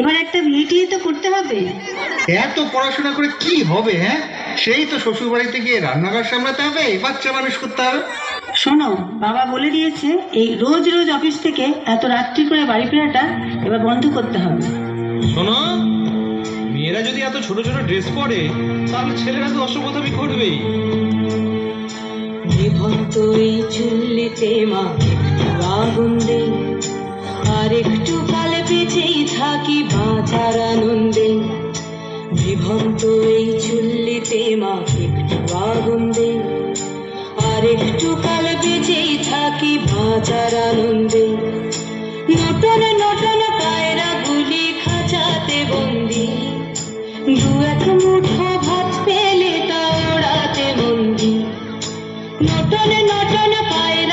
এবার একটা বিয়ে তো করতে হবে। এত পড়াশোনা করে কি হবে হ্যাঁ? সেই তো শ্বশুর বাড়িতে গিয়ে রান্নাঘর সামলাতে হবে বাচ্চা মানুষ করতে হবে। শোনো বাবা বলে দিয়েছে এই রোজ রোজ অফিস থেকে এত রাত্রি করে বাড়ি ফেরাটা এবার বন্ধ করতে হবে। শোনো মেয়েরা যদি এত ছোট ছোট ড্রেস পরে তাহলে ছেলেরা তো অসভ্যতামি করবেই বিভক্ত এই চুল্লিতে মা একটু আগুন দে আর একটু কালে পেছেই থাকি বাঁচার আনন্দে। বিভক্ত এই চুল্লিতে মা একটু আগুন দে আর একটু কালে বেঁচেই থাকি বাঁচার আনন্দে। নটনে নটনে পায়রা গুলি খাঁচাতে বন্দি। দু এক মুঠো ভাত পেলে তা ওড়াতে বন্দি নটনে নটনে পায়রা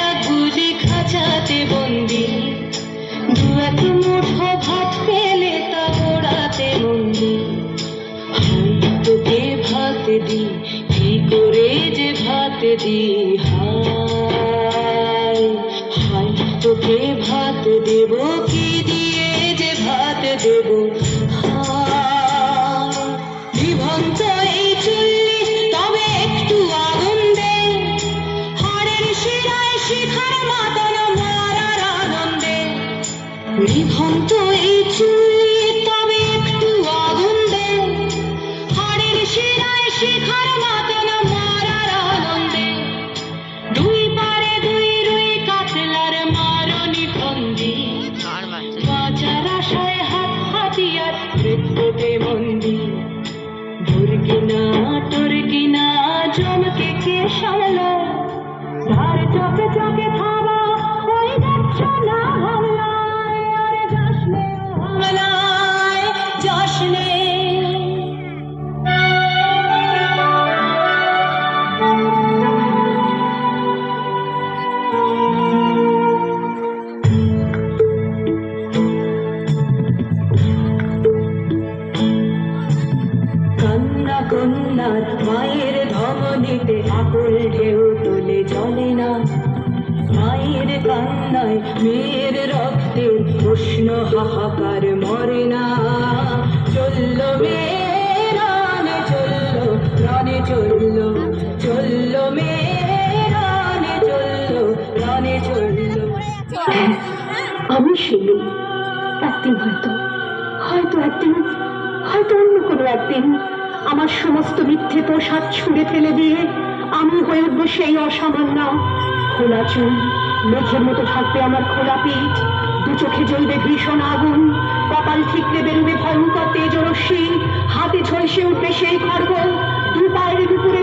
ভাত পেলে তা ওড়াতে বন্দি হাই তোকে ভাত দি কি যে ভাত দি হাই তোকে ভাত দেব, কি দিয়ে যে ভাত দেব। বিভক্ত এই চুল্লি তবে একটু আগুন দে। হাড়ের শিরায় শিখার মাতন মারার আনন্দে। দুই পারে দুই রুই কাতলার মারনি ফন্দি বাজার আশায় হাত হাতিয়ার মৃত্যুতে বন্দি। দুর্গিনা, টুর্গিনা জমকে কে সামলা কন্যার মায়ের ধমনীতে আকুল ঢেউ তোলে জলে না। মায়ের কান্নায় মেয়ের রক্তে উষ্ণ হাহাকার মরে না। চলল মেয়ে রানে চলল রানে চলল আমি শিলু। একদিন হয়তো হয়তো একদিন, হয়তো অন্য কোনো একদিন আমার সমস্ত মিথ্যে প্রসাদ ছুঁড়ে ফেলে দিয়ে আমি হয়ে উঠবো সেই অসামান্য খোলা চুল মেঘের মতো থাকবে আমার খোলা পিঠ, দু চোখে জ্বলবে ভীষণ আগুন, কপাল ঠিকরে বেরোবে ভয়ঙ্কর তেজরশ্মি হাতে ঝলসে উঠবে সেই খর্গ দু পায়ের দুপুরে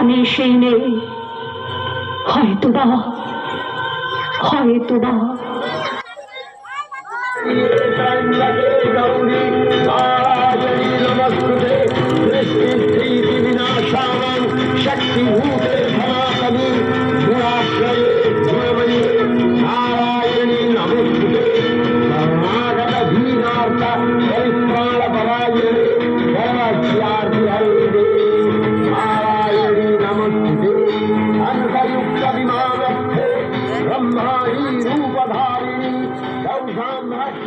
হয়তো সে নেই। হয়তো বা হয়তো বা